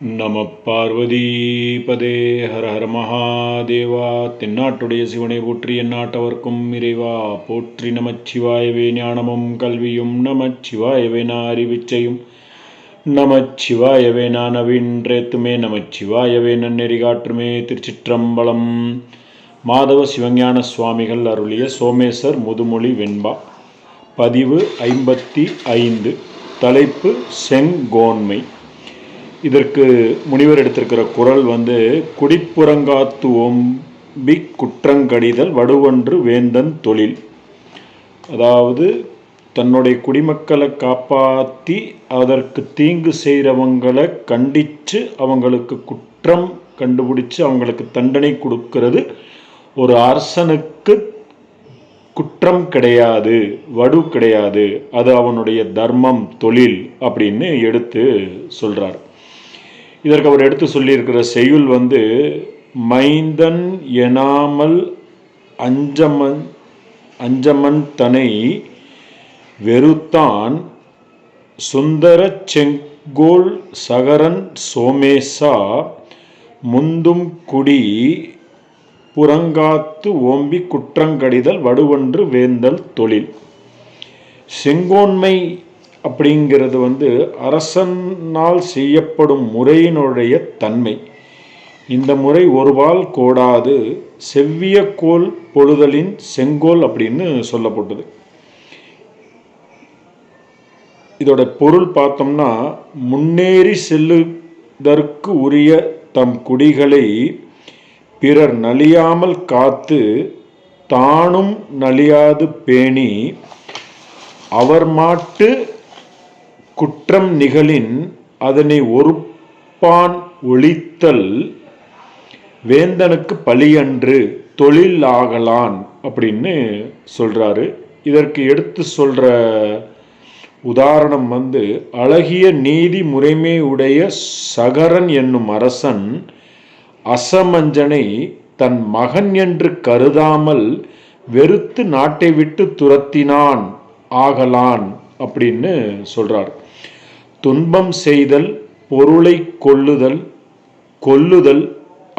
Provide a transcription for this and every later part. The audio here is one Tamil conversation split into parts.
நம பார்வதீபதே ஹர ஹர மகாதேவா தென்னாட்டுடைய சிவனை போற்றி எந்நாட்டவர்க்கும் இறைவா போற்றி நமச்சிவாயவே ஞானமும் கல்வியும் நமச்சிவாயவே அறிவிச்சையும் நமச்சிவாயவே நான் நவீன்றேத்துமே நமச்சிவாயவே நன்னெறி காற்றுமே திருச்சிற்றம்பலம். மாதவ சிவஞான சுவாமிகள் அருளிய சோமேசர் முதுமொழி வெண்பா. பதிவு ஐம்பத்தி ஐந்து. தலைப்பு செங்கோன்மை. இதற்கு முனிவர் எடுத்திருக்கிற குரல் வந்து குடிப்புறங்காத்து ஓம்பி குற்றங்கடிதல் வடுவன்று வேந்தன் தொழில். அதாவது தன்னுடைய குடிமக்களை காப்பாற்றி அதற்கு தீங்கு செய்கிறவங்களை கண்டித்து அவங்களுக்கு குற்றம் கண்டுபிடிச்சு அவங்களுக்கு தண்டனை கொடுக்கிறது. ஒரு அரசனுக்கு குற்றம் கிடையாது வடு கிடையாது. அது அவனுடைய தர்மம் தொழில் அப்படின்னு எடுத்து சொல்கிறார் இதற்கு அவர் எடுத்து சொல்லியிருக்கிற செய்யுள் வந்து மைந்தன் எனாமல் அஞ்சமன் அஞ்சமன் தனை வெறுத்தான் சுந்தர செங்கோல் சகரன் சோமேசா முந்தும் குடி புறங்காத்து ஓம்பி குற்றங்கடிதல் வடுவன்று வேந்தல் தொழில். செங்கோன்மை அப்படிங்கிறது வந்து அரசனால் செய்யப்படும் முறையினுடைய தன்மை. இந்த முறை ஒருவால் கோடாது செவ்விய கோல் பொழுதலின் செங்கோல் அப்படின்னு சொல்லப்பட்டது. இதோட பொருள் பார்த்தோம்னா முன்னேறி செல்லுதற்கு உரிய தம் குடிகளை பிறர் நலியாமல் காத்து தானும் நலியாது பேணி அவர் மாட்டு குற்றம் நிகழின் அதனை ஒருப்பான் ஒழித்தல் வேந்தனுக்கு பழியன்று தொழில் ஆகலான் அப்படின்னு சொல்கிறாரு இதற்கு எடுத்து சொல்கிற உதாரணம் வந்து அழகிய நீதி முறைமை உடைய சகரன் என்னும் அரசன் அசமஞ்சனை தன் மகன் என்று கருதாமல் வெறுத்து நாட்டை விட்டு துரத்தினான் ஆகலான் அப்படின்னு சொல்கிறார் துன்பம் செய்தல் பொருளை கொள்ளுதல் கொல்லுதல்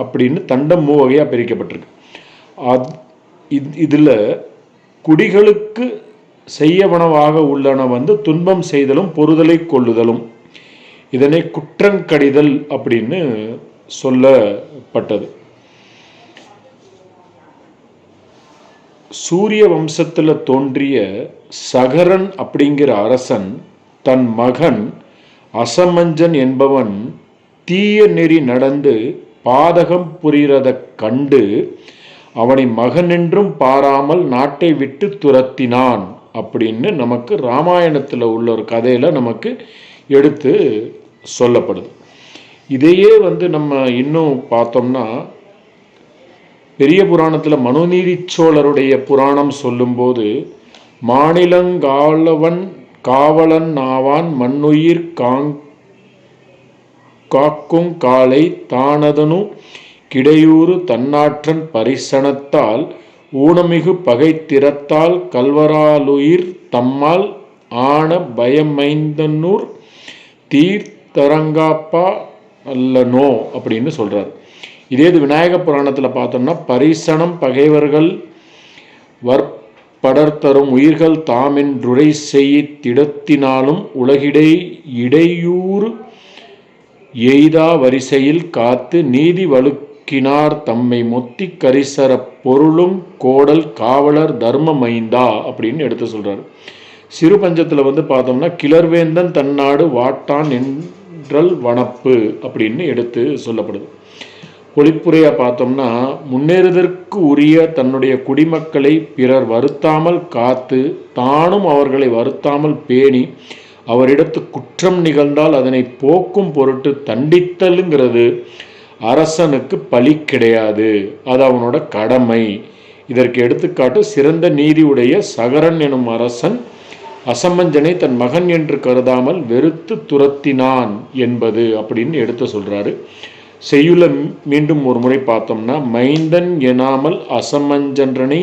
அப்படின்னு தண்டம் மூவகையாக பிரிக்கப்பட்டிருக்கு. அது இதில் குடிகளுக்கு செய்யவனவாக உள்ளன வந்து துன்பம் செய்தலும் பொறுதலை கொள்ளுதலும். இதனை குற்றங்கடிதல் அப்படின்னு சொல்லப்பட்டது. சூரிய வம்சத்தில் தோன்றிய சகரன் அப்படிங்கிற அரசன் தன் மகன் அசமஞ்சன் என்பவன் தீய நெறி நடந்து பாதகம் புரிகிறதைக் கண்டு அவனை மகனென்றும் பாராமல் நாட்டை விட்டு துரத்தினான் அப்படின்னு நமக்கு ராமாயணத்தில் உள்ள ஒரு கதையில் நமக்கு எடுத்து சொல்லப்படுது. இதையே வந்து நம்ம இன்னும் பார்த்தோம்னா பெரிய புராணத்தில் மனுநீதி சோழருடைய புராணம் சொல்லும்போது மாநிலங்காலவன் காவலன் ஆவான் மண்ணுயிர் காங் காக்கும் காலை தானதனு கிடையூறு தன்னாற்றன் பரிசனத்தால் ஊனமிகு பகை திறத்தால் கல்வராலுயிர் தம்மால் ஆன பயமைந்தனூர் தீர்த்தரங்காப்பா அல்லனோ அப்படின்னு சொல்கிறார் இதே இது விநாயக புராணத்தில் பார்த்தோம்னா பரிசனம் பகைவர்கள் படர்தரும் உயிர்கள் தாமென்றுரை செய்ய திடத்தினாலும் உலகிடை இடையூறு எய்தா வரிசையில் காத்து நீதி வழுக்கினார் தம்மை மொத்தி கரிசர பொருளும் கோடல் காவலர் தர்மமைந்தா அப்படின்னு எடுத்து சொல்கிறார் சிறு பஞ்சத்தில் வந்து பார்த்தோம்னா கிளர்வேந்தன் தன்னாடு வாட்டான் என்றல் வனப்பு அப்படின்னு எடுத்து சொல்லப்படுது. பொழிப்புரையாக பார்த்தோம்னா முன்னேறுதற்கு உரிய தன்னுடைய குடிமக்களை பிறர் வருத்தாமல் காத்து தானும் அவர்களை வருத்தாமல் பேணி அவரிடத்து குற்றம் நிகழ்ந்தால் அதனை போக்கும் பொருட்டு தண்டித்தலுங்கிறது அரசனுக்கு பலி கிடையாது. அது அவனோட கடமை. இதற்கு எடுத்துக்காட்டு சிறந்த நீதியுடைய சகரன் எனும் அரசன் அசமஞ்சனை தன் மகன் என்று கருதாமல் வெறுத்து துரத்தினான் என்பது அப்படின்னு எடுத்து சொல்றாரு. செய்யுள மீண்டும் ஒரு முறை பார்த்தோம்னா மைந்தன் எனாமல் அசமஞ்சன்றனை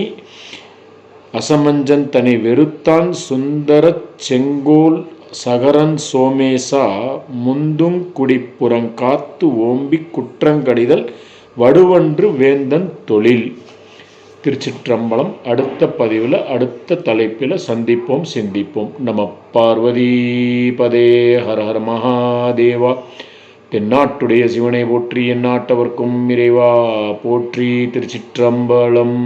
அசமஞ்சன் தன்னை வெறுத்தான் சுந்தர செங்கோல் சகரன் சோமேசா முந்துங் குடிப்புறங்காத்து ஓம்பி குற்றங்கடிதல் வடுவன்று வேந்தன் தொழில். திருச்சிற்றம்பலம் அடுத்த பதிவில் அடுத்த தலைப்பில் சந்திப்போம் சிந்திப்போம். நம பார்வதி பதே ஹர ஹர மகாதேவா. தென்னாட்டுடைய சிவனை போற்றி எந்நாட்டவர்க்கும் இறைவா போற்றி திருச்சிற்றம்பலம்.